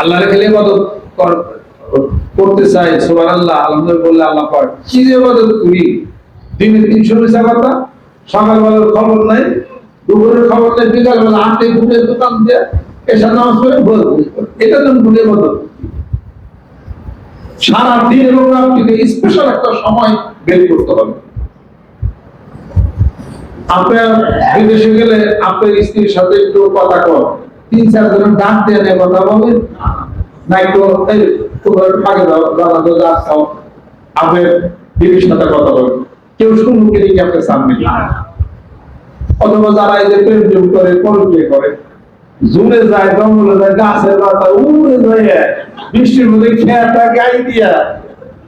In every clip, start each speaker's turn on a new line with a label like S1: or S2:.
S1: আল্লাহর খেলে করতে চাই আল্লাহ বললে আল্লাহ কি যে করি? দিনে তিনশো মিশা কথা সকালবেলার খবর নাই, দুপুরের খবর নাই, বিকালবেলা আটে ঘুরে দোকান দিয়ে এসা নামাজ পড়ে এটা তো ভুলে ইবাদত। সারা দিন এবং রাত্রিতে স্পেশাল একটা সময় বের করতে হবে। আপনার বিদেশে গেলে আপনার স্ত্রীর সাথে একটু কথা কর তিন চার জন ডাক দিয়ে নিয়ে কথা বলেন না একটু তোমার জানা তো যা খাও আপনার বিবির সাথে কথা বলেন। কেউ সম্মুখে রেখে আপনার সামনে অথবা যারা এই যে প্রেম টেম করে পরকিয়ে করে? জুড়ে যায়, জঙ্গলে যায় গাছের পাতা, উড়ে যায়। বৃষ্টির মধ্যে খেয়াটা গাই দিয়া।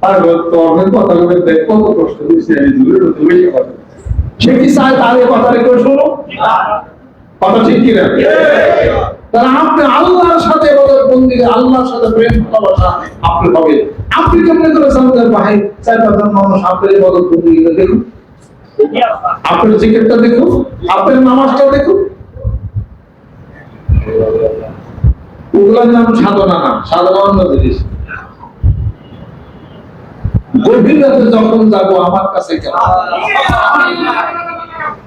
S1: আর তোমার কথা বলে কত কষ্ট দিচ্ছে আমি তো বেশি কথা সে কি চায় এই কথা রেখে শোনো? কথা ঠিক কি না আপনি আল্লাহর সাথে আল্লাহর সাথে প্রেম ভালোবাসা আপনি হবে আপনি কেমনে করে চার পাঁচজন মানুষ দেখুন? আপনার দেখুন? আপনার নামাজটা দেখুন? নাম সাধনা না, সাধনা অন্য জিনিস। যখন যাব আমার কাছে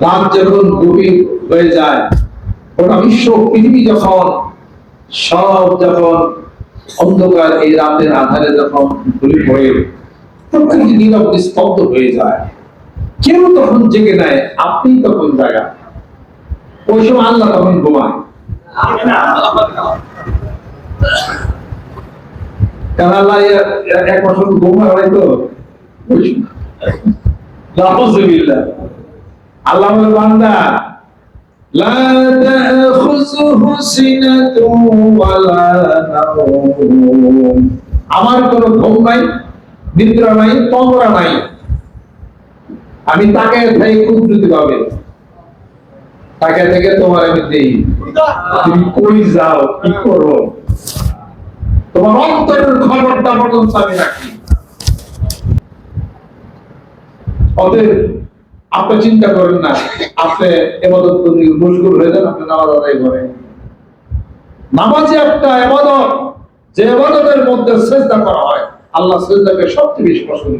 S1: রাত যখন গভীর হয়ে যায় ওটা বিশ্ব পৃথিবী যখন সব যখন অন্ধকার এই রাতের আধারে যখন ঘুরে পড়ে প্রকৃতি নীরব স্তব্ধ হয়ে যায়। কেউ তখন জেগে নেয় আপনি তখন জায়গা ওই সময় আল্লাহ তখন ঘুমায়। কারণ আল্লাহ এক বছর ঘুমায় বলে বান্দা লা তাখুযুহু সিনাতুন ওয়ালা নাওম। আমার কোনো ঘুম নাই, নিদ্রা নাই তমরা নাই। আমি তাকে থাই পাবে তাকে থেকে তোমার আমি দেই। তুমি কই যাও, কি করো? তোমার অন্তরের খবরটা পর্যন্ত আমি রাখি। অতএব আপনি চিন্তা করেন না, আপনি এবাদত করলে হয়ে যান, আপনি নামাজ আদায় করেন। নামাজে একটা এমাদত যে এমাদতের মধ্যে চেষ্টা করা হয়, আল্লাহ সেজদাকে সবচেয়ে বেশি পছন্দ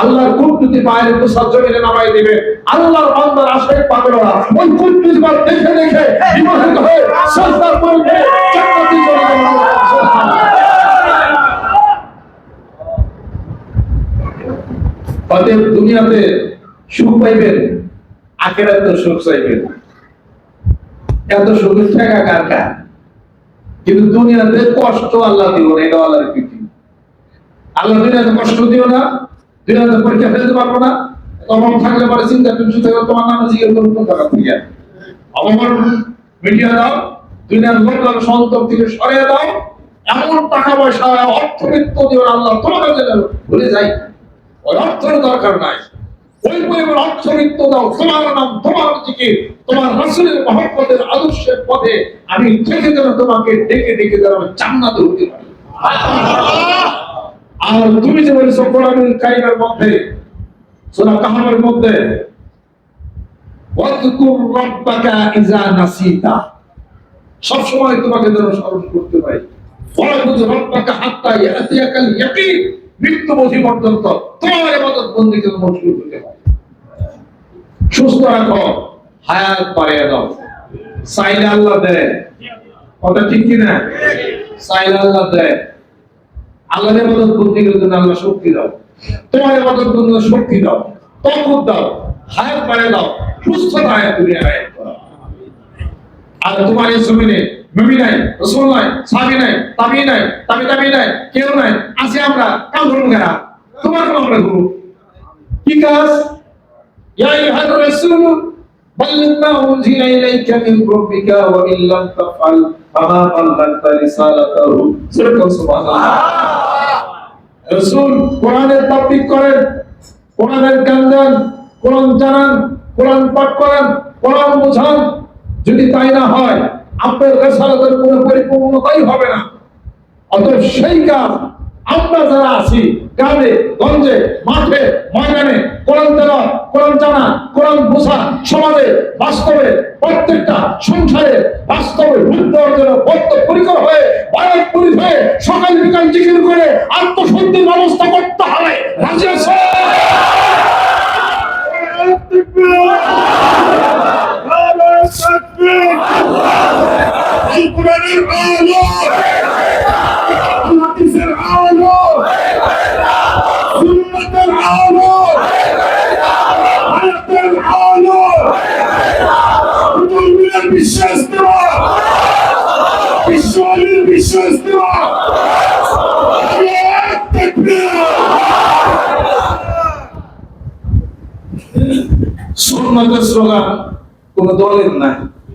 S1: আল্লাহর পায়ের নামাই দিবে, আল্লাহর বান্দার পাবে না ওই দেখে দেখে হয়ে সস্তার অতএব দুনিয়াতে সুখ পাইবেন, আখেরাতে সুখ চাইবেন। এত সুখের টাকা কার কার? কিন্তু দুনিয়াতে কষ্ট আল্লাহ দিব না এটা আল্লাহর কৃতি আল্লাহ দুনিয়াতে কষ্ট দিও না, দুনিয়াতে পরীক্ষা ফেলতে পারব না। অভাব থাকলে পরে চিন্তা টেনশন থাকলে তোমার নামে জিজ্ঞেস করব কোন জায়গা থেকে? অভাব মিডিয়া দাও, দুনিয়ার লোকজন সন্তক থেকে সরিয়ে দাও। এমন টাকা পয়সা অর্থবিত্ত দিও আল্লাহ তোমাকে যেন ভুলে যাই অর্থের দরকার নাই। ওই পরিমাণ অর্থবিত্ত দাও, তোমার নাম, তোমার দিকে, তোমার রাসূলের আদর্শের পথে আমি থেকে যেন তোমাকে ডেকে ডেকে যেন আমি উঠতে পারি। আর তুমি যে মধ্যে, সূরা কাহামের মধ্যে ওয়াজকুর রাব্বাকা ইযা নাসিতা সব তোমাকে যেন স্মরণ করতে পারি। ওয়াজকুর রাব্বাকা হাত্তা ইয়াতিয়াকাল ইয়াকিন মৃত্যু বধি পর্যন্ত তোমার ইবাদত বন্দিকে মশগুল করতে পারি। সুস্থ রাখো, হায়াত বাড়িয়ে দাও। চাইলে আল্লাহ দেয়। কথা ঠিক কিনা? চাইলে আল্লাহ দেয়। আল্লাহর ইবাদত বন্দির জন্য আল্লাহ শক্তি দাও। তোমার ইবাদত বন্দির শক্তি দাও। তকত দাও। হায়াত বাড়িয়ে দাও। সুস্থতা হায়াত দুনিয়া হায়াত আর তোমার এই জমিনে নবী নাই রসুল নাই সাহাবী নাই তাবি নাই তাবি তাবি নাই কেউ নাই আছে আমরা কাম করবো কেনা তোমার কাম আমরা করবো কি কাজ ইয়া আইয়ুহার রাসূল بلغ ما أنزل إليك من ربك وإن لم تفعل فما بلغت رسالته صدق سبحان الله রসুল কোরআনের তাবলিগ করেন কোরআনের জ্ঞান দেন কোরআন জানান কোরআন পাঠ করেন কোরআন বোঝান যদি তাই না হয় আপনার রেসালাতের কোনো পরিপূর্ণতাই হবে না। অতএব সেই কাজ আমরা যারা আছি, গ্রামে, গঞ্জে, মাঠে, ময়দানে, কোরআন তেলাওয়াত, কোরআন জানা, কোরআন বোঝা, সমাজে, বাস্তবে, প্রত্যেকটা সংসারে বাস্তবে রূপ দেওয়ার জন্য বদ্ধপরিকর হয়ে বায়কপুরি হয়ে, সকাল বিকাল জিকির করে আত্মশুদ্ধির ব্যবস্থা করতে হবে। রাজি আছে
S2: القرآن الأعلى الحديث الأعلى سنة الأعلى حياة الأعلى بدون من البشا استواء بالشغل البشا استواء الله التكبير
S1: সুন্নতের স্লোগান কোন দলের নাই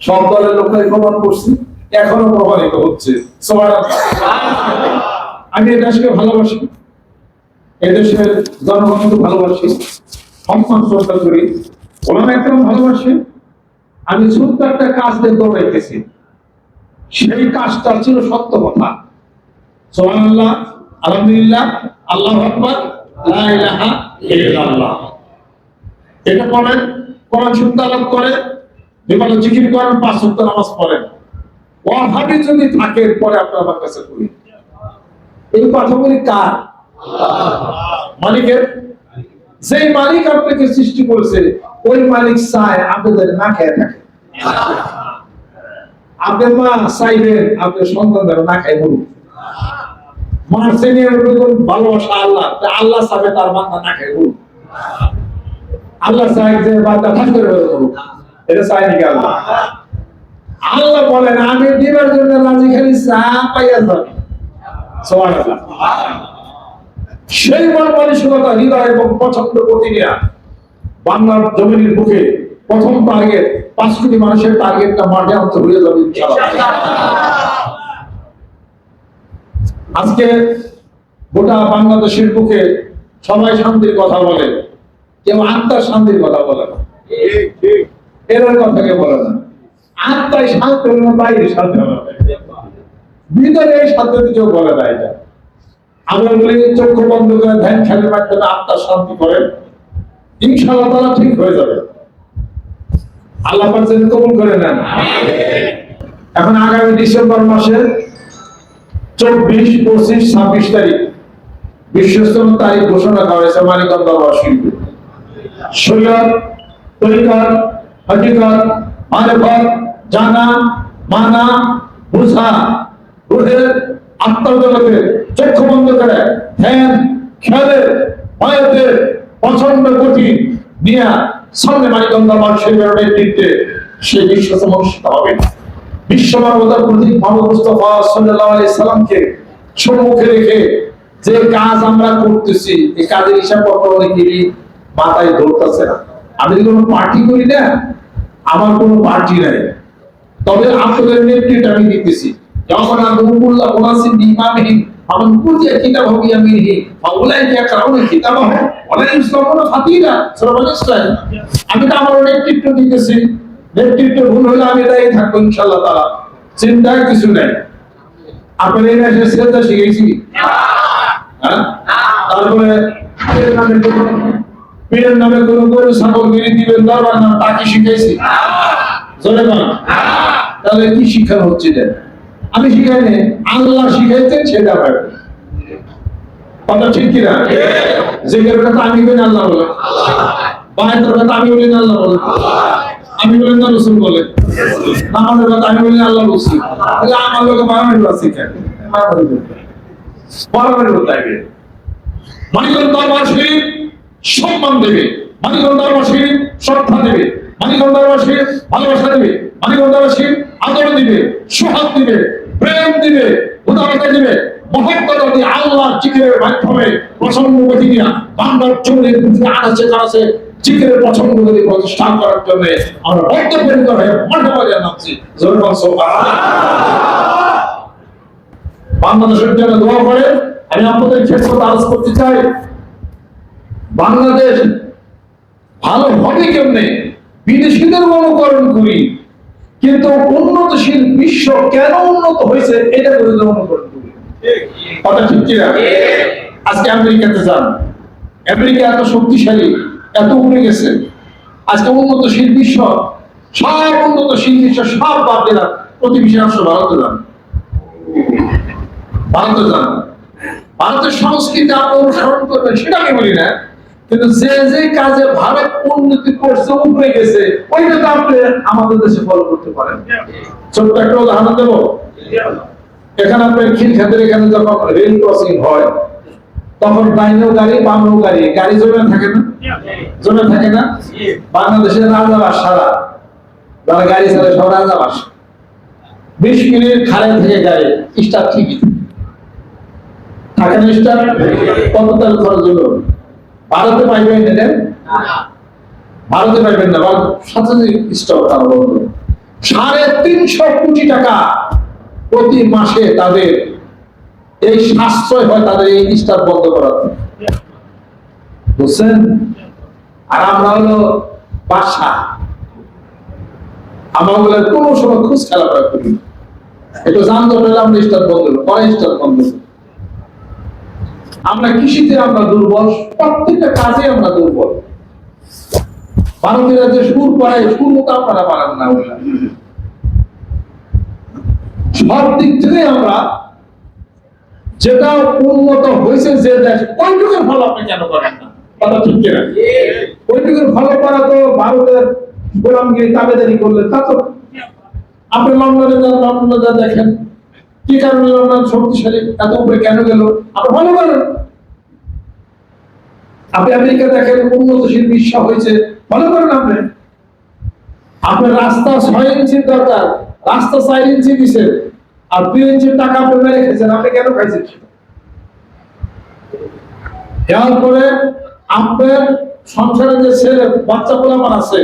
S1: সব দলের লোকরা প্রমাণ করছি, এখনও প্রমাণিত হচ্ছে। আমি এই দেশকে ভালোবাসি। এদেশের জনগণকে ভালোবাসি। সম্মান শ্রদ্ধা করি। ওনারা একদম ভালোবাসি। আমি ছোট্ট একটা কাজ দিয়ে দৌড়াইতেছি। সেই কাজটা ছিল সত্য কথা। সুবহানাল্লাহ, আলহামদুলিল্লাহ, আল্লাহ আকবার এটা পড়েন কোরআন শুদ্ধ আলাপ করে জিকির করেন? পাঁচ নামাজ পড়েন। যদি থাকে পরে আপনার আমার কাছে করি। এই কথাগুলি কার? মালিকের। যেই মালিক আপনাকে সৃষ্টি করেছে, ওই মালিক চায় আপনাদের না খেয়ে থাকে। আপনার মা চাইবেন আপনার সন্তানদের না খাই মার ভালোবাসা আল্লাহ। আল্লাহ চাবে তার মাথা না খাই আল্লাহ চাই যে বের করুক এটা আল্লাহ বলেন, আমি দিবার জন্য রাজি, খালি চা পাইয়া সেই মন মানসিকতা হৃদয় এবং পছন্দ প্রতি নিয়ে বাংলার জমিনের বুকে প্রথম টার্গেট পাঁচ কোটি মানুষের টার্গেটটা মাঠে হয়ে যাবে আজকে গোটা বাংলাদেশের বুকে সবাই শান্তির কথা বলে, কেউ আত্মার শান্তির কথা বলে না। এর কথা কেউ বলে না আত্মায় শান্তি হলে বাইরে শান্তি ভিতরে এই শান্তি কেউ বলে না আমরা বলি চক্ষু বন্ধ করে ধ্যান খেলে মাধ্যমে আত্মার শান্তি করেন ইনশাআল্লাহ তারা ঠিক হয়ে যাবে। আল্লাহ পাক কবুল করে নেন। এখন আগামী ডিসেম্বর মাসে চব্বিশ, পঁচিশ, ছাব্বিশ তারিখ বিশ্বস্তম তারিখ ঘোষণা করা হয়েছে শিল্পী শরীয়ত তরিকত হকিকত, মারেফত, জানা, মানা, বুঝা, রুহের আত্মজগতে চক্ষু বন্ধ করে ধ্যান, খেয়ালের ভয়তে প্রচণ্ড গতি নিয়ে সামনে দরবার শিল্পের নেতৃত্বে সেই বিশ্বস্তম অনুষ্ঠিত হবে। বিশ্ব মানবতার প্রতীক মোহাম্মদ মুস্তফা সাল্লাল্লাহু আলাইহি সাল্লামকে সম্মুখে রেখে যে কাজ আমরা করতেছি, এই কাজের হিসাব পত্র অনেকেরই মাথায় ধরতেছে না। আমি কোনো পার্টি করি না আমার কোনো পার্টি নাই। তবে আপনাদের নেতৃত্ব আমি দিতেছি। যখন কিতাব আমিহি ফাউলাই কারণে কিতাব ফাতিরা আমি তো আমার নেতৃত্ব দিতেছি। নেতৃত্ব ভুল হলে আমি দায়ী থাকব কিছু নাই। আপনার এই মাসে শ্রদ্ধা শিখেছি হ্যাঁ? তারপরে পীরের নামে কোনো- গরু, ছাগল, গিরি দিবেন দরবার নাম তাকে শিখাইছি? জোরে। তাহলে কি শিক্ষা হচ্ছে এটা? আমি শিখাইনি আল্লাহ শিখাইছেন সেটা পাবে কথা ঠিক কিনা? জেকের কথা আমি বলি আল্লাহ বলে। বাহাতের কথা আমি বলি না, আল্লাহ বলে। আমি বলি না, রসুল বলে। নামাজের কথা আমি বলি আল্লাহ বলছি। তাহলে আমার লোকে বারবার বাসি কেন বারবার বলতে মানিকগঞ্জ দরবার শরীফ সম্মান দেবে। মানিকগঞ্জ দরবার শ্রদ্ধা দেবে। শরীফ ভালোবাসা দেবে। শরীফ আদর দিবে, সুহাগ দিবে, প্রেম দিবে, উদারতা দিবে। দিয়ে আমি আপনাদের ক্ষেত্রে আলোচ করতে চাই। বাংলাদেশ ভালো হবে কেমনে? বিদেশিদের অনুকরণ করি। কিন্তু উন্নতশীল বিশ্ব কেন উন্নত হয়েছে এটা করে অনুকরণ করি। কথা ঠিক কিনা? আজকে আমেরিকাতে যান। আমেরিকা এত শক্তিশালী, এত গেছে। আজকে উন্নতশীল বিশ্ব, সব উন্নতশীল বিশ্ব সব বাদ দিলাম। প্রতিবেশী রাষ্ট্র ভারতে যান। ভারতে যান। ভারতের সংস্কৃতি আপনি অনুসরণ করবেন সেটা আমি বলি না। কিন্তু যে যে কাজে ভারত উন্নতি করছে, উপরে গেছে, ওইটা তো আপনি আমাদের দেশে ফলো করতে পারেন। ছোট্ট একটা উদাহরণ দেবো। এখানে আপনার খিল খাতের এখানে যখন রেল ক্রসিং হয়, তখন ডাইনেও গাড়ি, বামেও গাড়ি গাড়ি জমে থাকে না? জমে থাকে না? বাংলাদেশের রাজাবাস সারা। যারা গাড়ি চালায়, সব রাজাবাস। বিশ মিনিট খালে থেকে গাড়ি স্টার ঠিকই। থাকে না স্টার কত তেল খরচ হলো? ভারতে পাইবেন না ভারতে পাইবেন না। ভারত সাথে স্টক তারা বলতো সাড়ে তিনশো কোটি টাকা প্রতি মাসে তাদের এই সাশ্রয় হয়, তাদের এই স্টার বন্ধ করার বুঝছেন? আর আমরা হলো বাসা আমরা বলে কোনো সময় খুশ খেলা করা করি। একটু যানজট হলে আমরা স্টার বন্ধ পরে স্টার বন্ধ করব আমরা কৃষিতে আমরা দুর্বল, প্রত্যেকটা কাজে আমরা দুর্বল। ভারতীয়রা যে সুর পায় সুর মতো আপনারা পারেন না। সব দিক থেকে আমরা যেটা উন্নত হয়েছে যে দেশ, ওইটুকুর ফল আপনি কেন করেন না? কথা ঠিক কিনা? ওইটুকুর ফলো করা তো ভারতের গোলামগিরি তাবেদারি করলে তা তো আপনি লন্ডনে যান, লন্ডনে যা দেখেন। কি কারণে শক্তিশালী, এত উপরে কেন গেল? আপনি করেন? আপনি আমেরিকা দেখেন, উন্নতশীল বিশ্ব হয়েছে। করেন আপনি? আপনার রাস্তা ছয় ইঞ্চির দরকার, রাস্তা চার ইঞ্চি দিছে, আর দুই ইঞ্চির টাকা আপনি মেরে খেয়েছেন, আপনি কেন খাইছেন এরপরে আপনার সংসারে যে ছেলে বাচ্চা পোলামান আছে,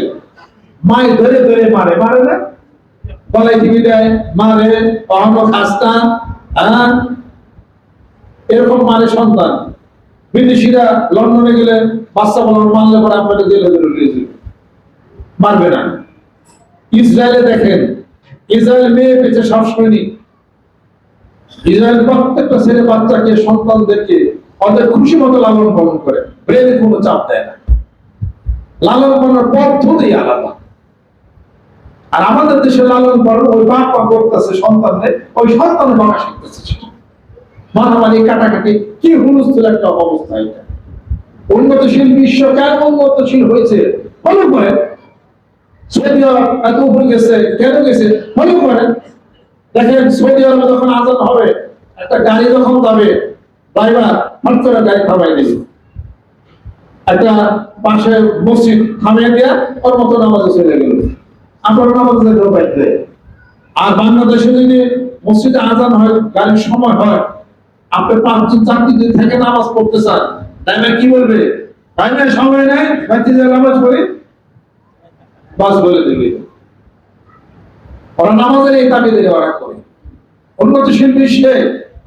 S1: মাই ধরে ধরে মারে মারে না? গলায় টিভি দেয়, মারে কখনো খাস্তা হ্যাঁ? এরকম মারে সন্তান। বিদেশিরা লন্ডনে গেলে বাচ্চা বলার মারলে পরে আপনাকে জেলে ধরে মারবে না। ইসরায়েলে দেখেন, ইসরায়েল মেয়ে পেয়েছে সব সৈনিক ইসরায়েল প্রত্যেকটা ছেলে বাচ্চাকে, সন্তানদেরকে ওদের খুশি মতো লালন পালন করে। ব্রেনে কোনো চাপ দেয় না। লালন পালনের পদ্ধতি আলাদা। আর আমাদের দেশে লালন পালন, ওই বাপ মা করতেছে সন্তানদের ওই সন্তানের বাবা শিখতেছে সেটা। মারামারি, কাটাকাটি, কি হুলস্থুল একটা অবস্থা এটা। উন্নতশীল বিশ্ব কেন উন্নতশীল হয়েছে? ফলো করেন, সৌদি আরব এত উপরে গেছে, কেন গেছে? ফলো করেন, দেখেন সৌদি আরবে যখন আজাদ হবে, একটা গাড়ি যখন যাবে, ড্রাইভার হট করে গাড়ি থামাই দিবে। একটা পাশে মসজিদ থামিয়ে দেয়া ওর মতো নামাজে চলে গেল। নামাজে যেতে পারবে আর বাংলাদেশে যদি মসজিদে আজান হয়, গাড়ির সময় হয়, আপনি পাঁচজন থেকে নামাজ পড়তে চান কি বলবে? সময় যে নামাজ বাস বলে ওরা নামাজের এই তাবিদে ওরা করে উন্নতশীল বিশ্বে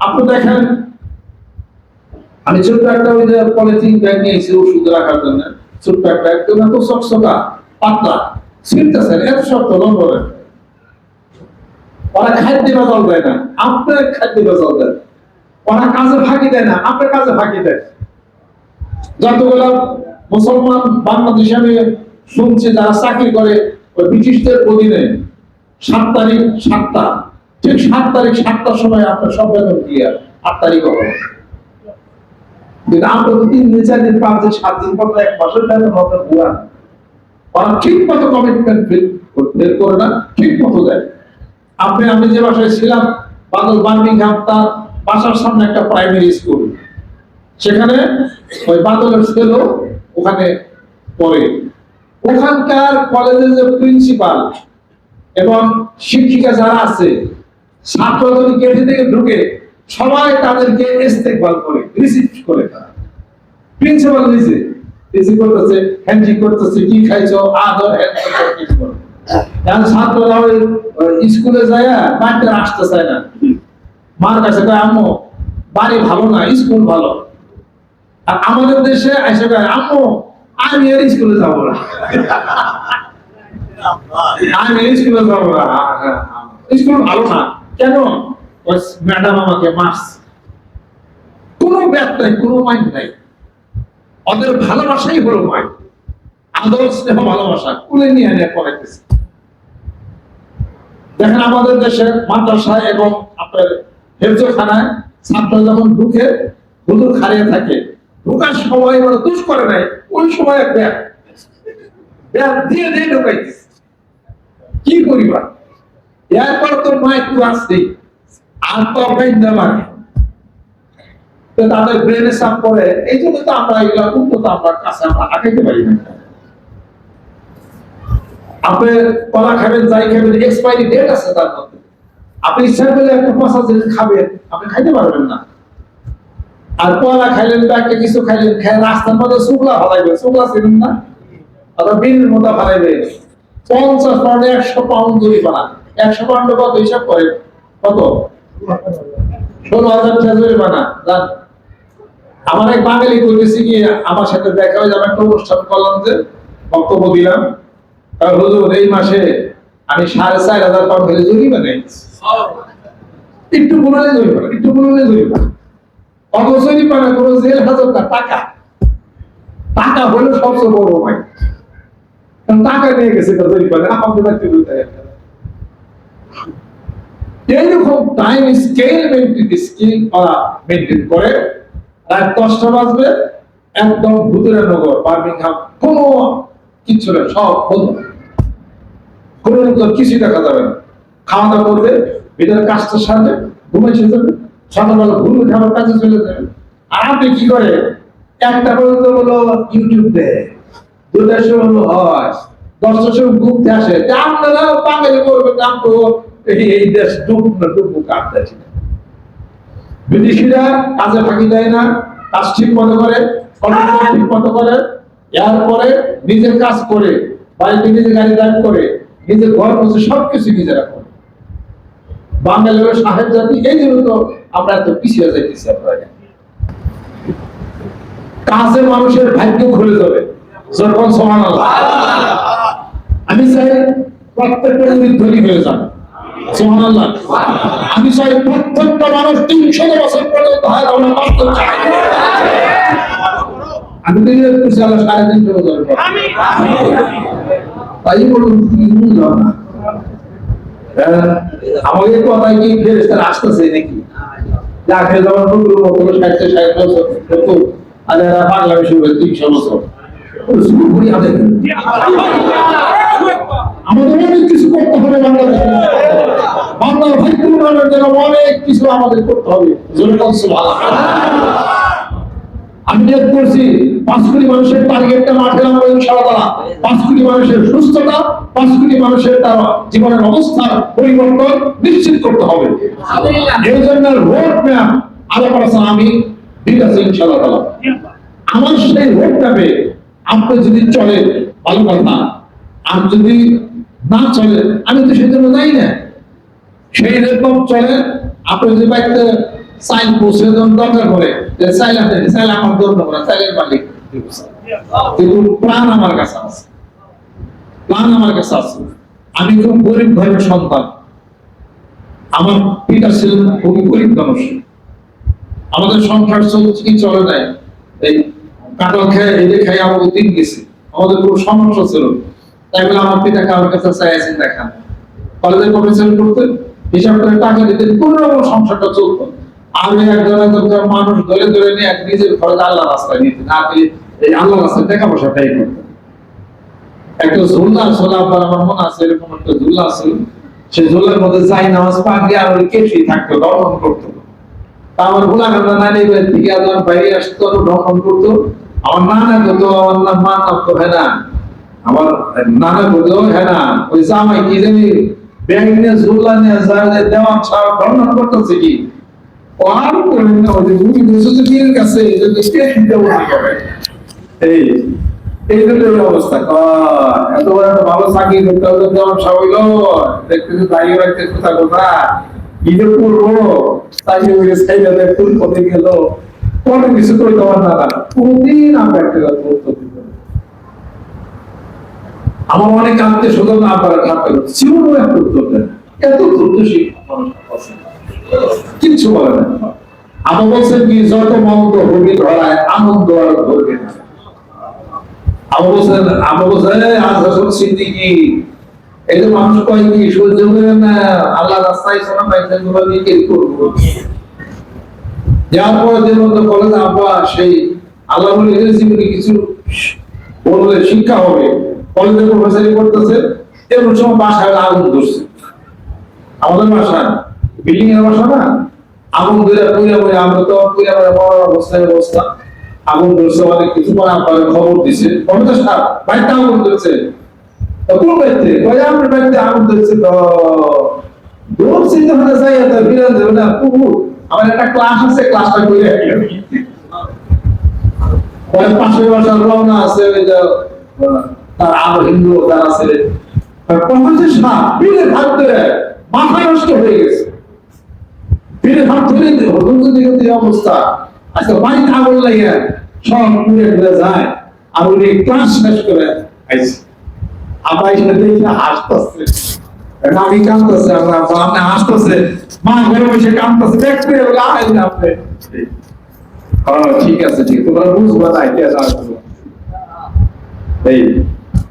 S1: আপনি দেখেন, আমি ছোট্ট একটা ওই যে পলিথিন ব্যাগ নিয়েছি ওষুধ রাখার জন্য। ছোট্ট একটা, একদম এত পাতলা। ছিটতেছেন এত শক্ত লন্ডনের ওরা খাদ্য বেজাল দেয় না, আপনার খাদ্য বেজাল দেয়। ওরা কাজে ফাঁকি দেয় না, আপনার কাজে ফাঁকি দেয়। যতগুলো মুসলমান বাংলাদেশে আমি শুনছি, যারা চাকরি করে, ওই ব্রিটিশদের অধীনে সাত তারিখ সাতটা, ঠিক সাত তারিখ সাতটার সময় আপনার সব বেতন ক্লিয়ার আট তারিখ হবে। কিন্তু আমরা তো তিন দিন, চার দিন, পাঁচ দিন, সাত দিন পর এক মাসের বেতন হবে পুরা ওরা ঠিক মতো কমিটমেন্ট বের করে না ঠিক মতো দেয়। আপনি, আমি যে বাসায় ছিলাম, বাদল বার্মিংহাম, তার বাসার সামনে একটা প্রাইমারি স্কুল সেখানে ওই বাদলের ছেলেও ওখানে পড়ে। ওখানকার কলেজের যে প্রিন্সিপাল এবং শিক্ষিকা যারা আছে, ছাত্র যদি গেটে থেকে ঢুকে, সবাই তাদেরকে ইস্তেকবাল করে রিসিভ করে তারা। প্রিন্সিপাল নিজে। রিসিভ করতেছে হ্যান্ডশিক করতেছে, কি খাইছো, আদর হ্যান্ড এখন ছাত্ররা ওই স্কুলে যায় বাড়িতে আসতে চায় না। মার কাছে কয়, আম্মু, বাড়ি ভালো না, স্কুল ভালো। আর আমাদের দেশে এসে কয়, আম্মু, আমি আর স্কুলে যাব না। আমি স্কুলে যাব না। স্কুল ভালো না। কেন? ম্যাডাম আমাকে মারছে। কোনো ব্যাপ নাই, কোনো মাইন্ড নাই। ওদের ভালোবাসাই হলো মায়। আদর, স্নেহ, ভালোবাসা, কুলে নিয়ে নিয়ে পড়াইতেছে। দেখেন আমাদের দেশে মাদ্রাসা এবং আপনার হেফজখানায় ছাত্র যখন ঢুকে, হুজুর খাড়িয়ে থাকে, ঢুকার সময় ওরা দুষ করে নাই, ওই সময় ব্যাগ। ব্যাগ দিয়ে দিয়ে ঢুকাইতেছে। কি করিবা? এরপর তো মাইক ক্লাস নেই আর তো বাইন্দা লাগে। তো তাদের ব্রেনে এই জন্য তো আমরা এগুলো উন্নত আমরা কাছে আমরা আগাইতে পারি না। আপনি কলা খাবেন, যাই খাবেন এক্সপায়ারি ডেট আছে তার মধ্যে। আপনি ইচ্ছা করলে একটা জিনিস খাবেন, আপনি খাইতে পারবেন না। আর কলা খাইলেন বা একটা কিছু খাইলেন খাই রাস্তার মধ্যে শুকলা ফলাইবে, শুকলা না? অথবা মতো ফলাইবে। পঞ্চাশ পাউন্ড, একশো পাউন্ড বানা একশো পাউন্ড কত হিসাব করে? কত? ষোলো হাজার জান? আমার এক বাঙালি কইতেছি কি আমার সাথে দেখা হয়ে যাবে, একটা অনুষ্ঠান করলাম যে বক্তব্য দিলাম। আর হুজুর, এই মাসে আমি সাড়ে চার হাজার পাউন্ড হলে জরিমানা নেই একটু জরিমানা একটু জরিমানা। কোনো জেল হাজার না, টাকা। টাকা হলো সবচেয়ে বড় ভাই টাকা নিয়ে গেছে বলতে এইরকম time scale maintain skill maintain করে। দশটা বাজবে, একদম নগর, বার্মিংহাম সব বন্ধ। কোনো কিছুই দেখা যাবে না। খাওয়া দাওয়া করবে ঘুমে যাবে, সকালবেলা ঘুম উঠে চলে যাবে। আর আপনি কি করে? একটা পর্যন্ত ইউটিউব দেয় দুটার সময় হলো, হয়। দশটার সময় ঘুমতে আসে। আপনারা বাঙালি করবেন নাম তো এই দেশ ডুব না ডুবু কাট দেশ বিদেশিরা কাজে ফাঁকি দেয় না, কাজ ঠিক মতো করে ঠিক মতো করে, এরপরে নিজের কাজ করে, বাড়িতে নিজে গাড়ি ড্রাইভ করে, নিজের ঘর বসে সবকিছু নিজেরা করে। বাঙালি সাহেব জাতি, এই জন্য তো আমরা এত পিছিয়ে যাইতেছি আপনারা কাজে মানুষের ভাগ্য খুলে যাবে যখন সমান আমি চাই প্রত্যেকটা যদি ধনী হয়ে সুবহানাল্লাহ আমি চাই প্রত্যেকটা মানুষ তিনশো বছর পর্যন্ত আমি তো সাড়ে তিনশো বছর। তাই বলুন আমাদের কিছু করতে হবে বাংলাদেশে। বাংলা ভাইকে উন্নয়নের জন্য অনেক কিছু আমাদের করতে হবে। আমি নিয়োগ করছি পাঁচ কোটি মানুষের টার্গেটটা মাঠে আমরা ইনশাআল্লাহ। পাঁচ কোটি মানুষের সুস্থতা পাঁচ কোটি মানুষের তার জীবনের অবস্থার পরিবর্তন নিশ্চিত করতে হবে। এই জন্য রোড ম্যাপ আরও করেছেন আমি আছে ইনশাআল্লাহ। আমার সেই রোড ম্যাপে আপনি যদি চলে ভালো কথা। আর যদি না চলে আমি তো সেজন্য যাই না। সেই রকম চলে। আপনি যদি বাড়িতে সাইন পৌঁছে দরকার করে যে সাইল আপনি সাইল আমার দরকার করে সাইলের মালিক। কিন্তু প্রাণ আমার কাছে আছে। প্রাণ আমার কাছে আছে। আমি খুব গরিব ঘরের সন্তান। আমার পিতা ছিলেন খুবই গরিব মানুষ। আমাদের সংসার চলছে কি চলে নাই। এই কাঁঠাল খেয়ে এদের খেয়ে আমাকে দিন গেছে। আমাদের কোনো সমস্যা ছিল তাই বলে আমার পিতাকে আমার কাছে চাইছেন দেখান কলেজের প্রফেসর করতেন? হিসাব করে টাকা দিতেন রকম সংসারটা চলতো। আমি মানুষ ধরে ধরে নিয়ে এক নিজের আল্লাহ রাস্তায় আর এই- আল্লাহ রাস্তায় পয়সা করতেন। একটা আবার আমার মনে আছে, এরকম একটা ছিল মধ্যে যাই নামাজ দিয়ে আর ওই থাকতো দর্শন করতো। তা আমার গোলা নানি থেকে আমার বাইরে আসতো দর্শন করতো। আমার নানা করতো আমার নাম মা নাম হ্যাঁ আমার নানা করতো হ্যাঁ ওই জামাই কি জানি ব্যাগ নিয়ে ঝুল্লা নিয়ে যায় দেওয়ান ছাড়া দর্শন করতেছে কি? আর করেন না ওই যে যে পীরের কাছে এই যে কে দিতে যাবে এই এই জন্য অবস্থা। এত বড় একটা ভালো চাকরি করতে হলে তো আমার সবাই দেখতে তো দাঁড়িয়ে রাখতে কোথা কোথা ঈদে করব? চাকরি করে সাইডে দেখতে কোথায় গেল? কত কিছু করে দেওয়ার না। কোনদিন আমরা একটা না। আমার করছে জীবনও এক উত্তর দেন না। এত ধৈর্যশীল মানুষ আছে। কিচ্ছু বলে না। আমার বলছেন কি যত মন্দ হবি ধরায় আনন্দ আর না। "এই, মানুষ কয় কি না আল্লাহ রাস্তায় পরে যে মতো আব্বা সেই আল্লাহ কিছু বললে শিক্ষা হবে। কলেজে প্রফেসরি করতেছে এমন সময় বাসায় আগুন ধরছে। আমাদের বাসা বিল্ডিং এর বাসা না, আগুন ধরে পুড়ে পুড়ে আমরা তো পুড়ে পুড়ে বড় অবস্থায় অবস্থা আগুন ধরছে অনেক কিছু, পরে আপনার খবর দিছে। কবে সার বাড়িতে আগুন ধরছে। কোন বাড়িতে? কয় আমার বাড়িতে আগুন ধরছে তো। দূর চিন্তা ভাবনা যাই তো বিরান দেবে না পুকুর আমার একটা ক্লাস আছে, ক্লাসটা করে পাশের বাসার রওনা আছে, ওই যে তার আরও হিন্দু তার আছে কখন সাপ পীরের হাত ধরে মাথা নষ্ট হয়ে গেছে। পীরের হাত ধরে হুজুর দিকে অবস্থা। আজকে বাড়িতে আগুন লাগে সব পুড়ে পুড়ে যায়, আর উনি ক্লাস শেষ করে আইছে। আবার এসে দেখি হাসতেছে। আমি কাঁদতেছে, আমরা আপনি। আপনি ঠিক আছে, ঠিক তোমরা বুঝবা না আসব এই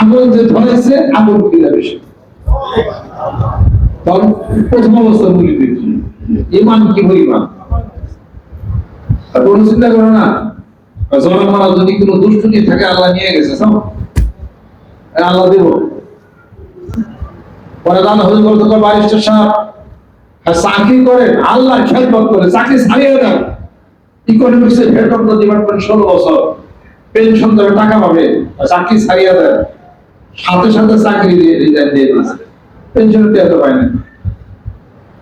S1: আগুন যে ধরেছে, আগুন ফিরে বেশি প্রথম অবস্থা বলি দিচ্ছি ইমান কি পরিমাণ কোনো চিন্তা করো না। জনমানা যদি কোনো থাকে, আল্লাহ নিয়ে গেছে আল্লাহ দেব। পরে বলতে চাকরি খেলপথ করে চাকরি ছাড়িয়ে দেন। দ্য ডিপার্টমেন্ট ষোলো বছর। পেনশন দেবে টাকা পাবে চাকরি ছাড়িয়ে দেন। সাথে সাথে চাকরি দিয়ে রিজাইন দিয়ে দিয়েছে। পেনশন পেতে পায় না।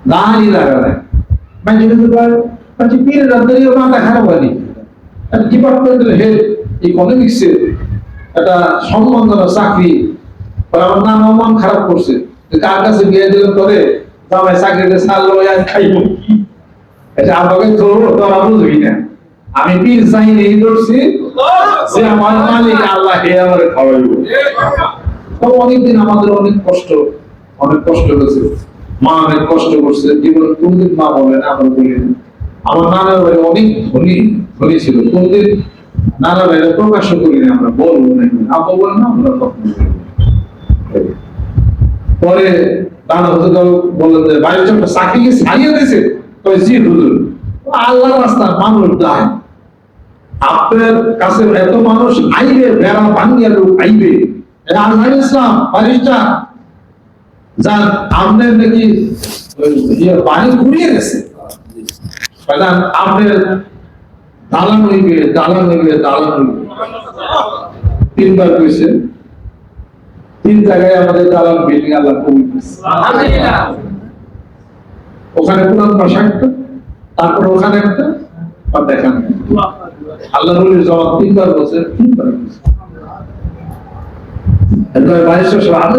S1: দাঁড়িয়ে লাগা দেয়। মানে মাথা খারাপ হয়নি। ইকোনমিক্স এর একটা সম্মানজনক চাকরি। আমার নাম মন খারাপ করছে। কার কাছে বিয়ে দিলাম করে জামাই চাকরিতে ছাড়লো আর খাইব এটা আমাকে তো তোরা বুঝবি না। আমি পীর চাই নেই ধরছি যে আমার মালিক আল্লাহ হে আমার খাওয়াইব তো অনেকদিন আমাদের অনেক কষ্ট অনেক কষ্ট হয়েছে। মা অনেক কষ্ট করছে। জীবন কোনদিন মা আমরা বলি না। আমার নানার বাড়ি অনেক ধনী ধনী ছিল। কোনদিন নানা ভাইরা প্রকাশ আমরা বলব না। আমরা পরে বললেন যে চোখটা জি, হুজুর। আল্লাহ রাস্তা মানুষ যায়। আপনার কাছে এত মানুষ আইবে, বেড়া ভাঙ্গিয়া লোক আইবে। আজহার ইসলাম আপনার নাকি ইয়ে বাড়ি ঘুরিয়ে গেছে। আপনার দালান হইবে দালান হইবে দালান হইবে তিনবার কইছে তিন জায়গায় আমাদের দালান বিল্ডিং আল্লাহ কবুল ওখানে একটা তারপর ওখানে একটা আর দেখান। আল্লাহ জবাব তিনবার বলছে তিনবার বলছে।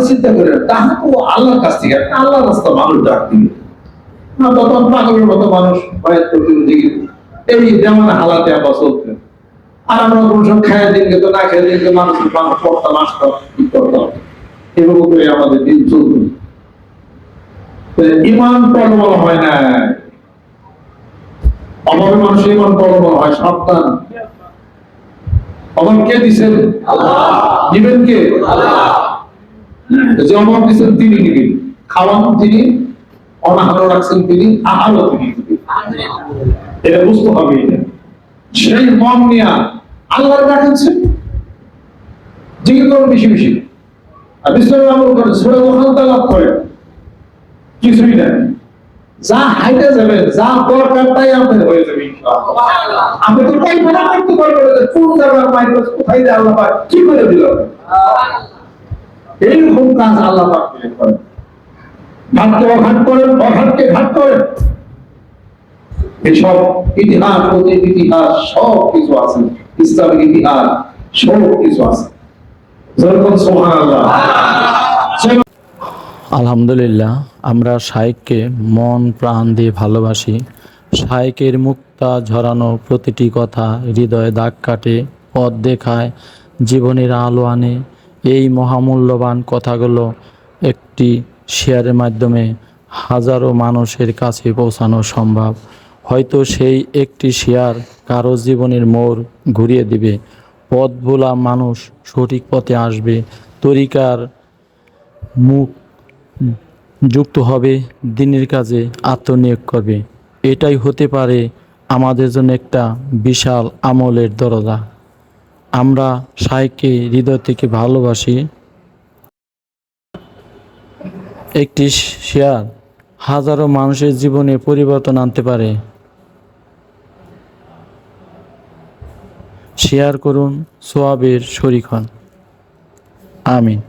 S1: চিন্তা আল্লাহর কাছ থেকে আল্লাহ রাস্তা মানুষ ডাক দিবে। তখন পাগলের মতো মানুষ বাইরে করতে দিকে এই যেমন হালাতে আর আমরা সব তো না খেয়ে মানুষ মানুষ পড়তাম আসতাম কি করতাম এভাবে করে আমাদের দিন চলত ইমান টলমল হয় না। অভাবে মানুষের ইমান টলমল হয়, সাবধান। অভাব কে দিছেন? দিবেন কে? যে অভাব দিচ্ছেন তিনি দিবেন। খাওয়ান তিনি অনাহারও রাখছেন তিনি আহারও তিনি এটা বুঝতে হবে সেই মন নিয়া আল্লাহর ডাকাচ্ছে জিজ্ঞেস করুন বেশি বেশি। আর বিশ্বনাথ আমল করে সুরে লাভ করে কিছুই নাই যা হাইটে যাবে যা দরকার তাই আমাদের হয়ে যাবে তো কল্পনা করতে যে কোন জায়গার কোথায় যে আল্লাহ পাক কি করে দিল? এইরকম কাজ আল্লাহ পাক করেন। ঘাটকে অঘাট করেন অঘাটকে ঘাট করেন। এসব ইতিহাস অতীত ইতিহাস সব কিছু আছে। ইসলামিক ইতিহাস সব কিছু আছে। যেরকম সুবহানাল্লাহ।
S3: আলহামদুলিল্লাহ, আমরা শাইককে মন, প্রাণ দিয়ে ভালোবাসি। শাইকের মুক্তা ঝরানো প্রতিটি কথা হৃদয়ে দাগ কাটে, পথ দেখায়, জীবনের আলো আনে। এই মহামূল্যবান কথাগুলো একটি শেয়ারের মাধ্যমে হাজারো মানুষের কাছে পৌঁছানো সম্ভব। হয়তো সেই একটি শেয়ার কারও জীবনের মোড় ঘুরিয়ে দিবে। পথ ভোলা মানুষ সঠিক পথে আসবে। তরিকার মুখ যুক্ত হবে, দিনের কাজে আত্মনিয়োগ করবে। এটাই হতে পারে আমাদের জন্য একটা বিশাল আমলের দরজা। আমরা সাইকে হৃদয় থেকে ভালোবাসি। একটি শেয়ার হাজারো মানুষের জীবনে পরিবর্তন আনতে পারে। শেয়ার করুন সোয়াবের শরিক হন। আমিন।